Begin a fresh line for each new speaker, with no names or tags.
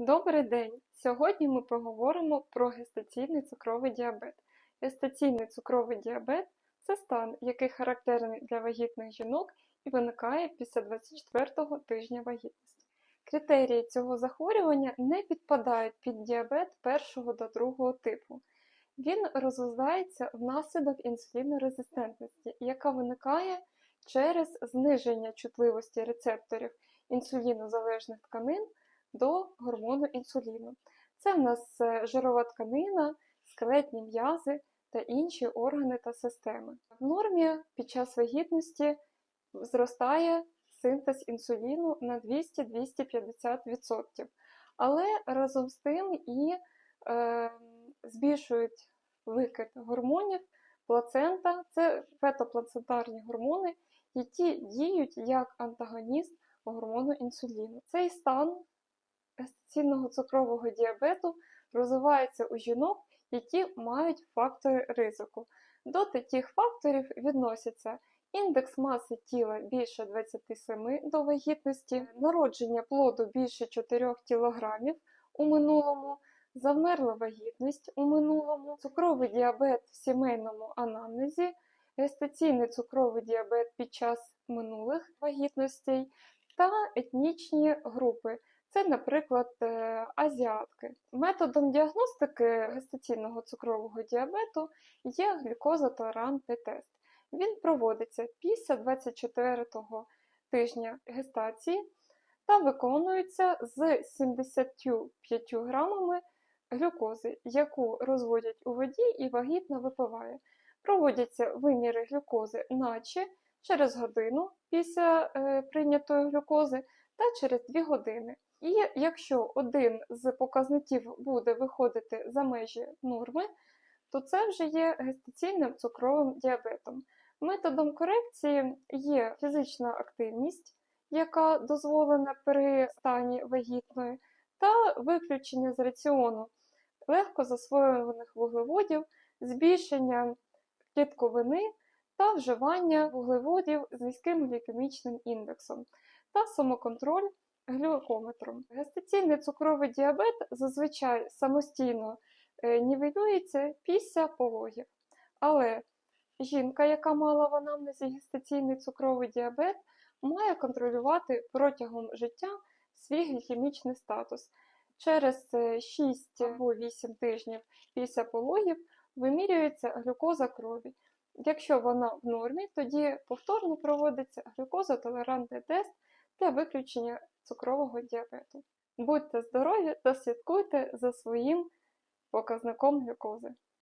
Добрий день! Сьогодні ми поговоримо про гестаційний цукровий діабет. Гестаційний цукровий діабет це стан, який характерний для вагітних жінок і виникає після 24-го тижня вагітності. Критерії цього захворювання не підпадають під діабет першого до другого типу. Він розвивається внаслідок інсулінорезистентності, яка виникає через зниження чутливості рецепторів інсулінозалежних тканин до гормону інсуліну. Це в нас е, жирова тканина, скелетні м'язи та інші органи та системи. В нормі під час вагітності зростає синтез інсуліну на 200-250%. Але разом з тим і е, збільшують викид гормонів, плацента це фетоплацентарні гормони, які діють як антагоніст гормону інсуліну. Цей стан гестаційного цукрового діабету розвивається у жінок, які мають фактори ризику. До таких факторів відносяться індекс маси тіла більше 27 до вагітності, народження плоду більше 4 кг у минулому, завмерла вагітність у минулому, цукровий діабет в сімейному анамнезі, гестаційний цукровий діабет під час минулих вагітностей та етнічні групи. Це, наприклад, е, азіатки. Методом діагностики гестаційного цукрового діабету є глюкозотолерантний тест. Він проводиться після 24-го тижня гестації та виконується з 75 грамами глюкози, яку розводять у воді і вагітна випиває. Проводяться виміри глюкози наче через годину після е, прийнятої глюкози та через 2 години. І якщо один з показників буде виходити за межі норми, то це вже є гестаційним цукровим діабетом. Методом корекції є фізична активність, яка дозволена при стані вагітної, та виключення з раціону легко засвоюваних вуглеводів, збільшення клітковини та вживання вуглеводів з низьким глікемічним індексом та самоконтроль глюкометром. Гестаційний цукровий діабет зазвичай самостійно е, нівелюється після пологів. Але жінка, яка мала в анамнезі гестаційний цукровий діабет, має контролювати протягом життя свій глікемічний статус. Через 6 або 8 тижнів після пологів вимірюється глюкоза крові. Якщо вона в нормі, тоді повторно проводиться глюкозотолерантний тест для виключення цукрового діабету. Будьте здорові та слідкуйте за своїм показником глюкози.